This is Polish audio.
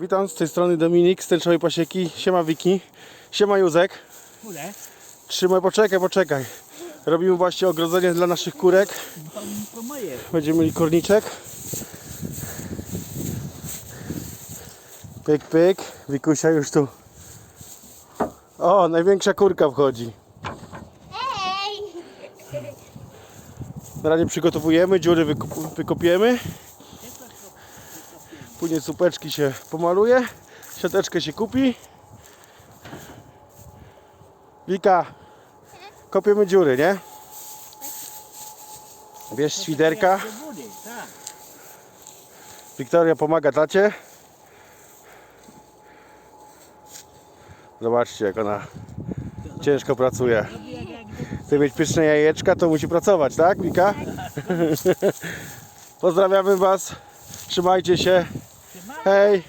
Witam, z tej strony Dominik z Tęczowej Pasieki. Siema Wiki. Siema Józek. Kule, Trzymaj, poczekaj, poczekaj. Robimy właśnie ogrodzenie dla naszych kurek. Będziemy mieli korniczek. Pyk, pyk. Wikusia już tu. O, największa kurka wchodzi. Hej! Na razie przygotowujemy, dziury wykopiemy. Później słupeczki się pomaluje. Siateczkę się kupi. Wika, kopiemy dziury, nie? Bierz świderka. Tak. Wiktoria pomaga tacie. Zobaczcie jak ona ciężko pracuje. Chce mieć pyszne jajeczka, to musi pracować, tak Wika? Pozdrawiamy Was. Trzymajcie się. Hey.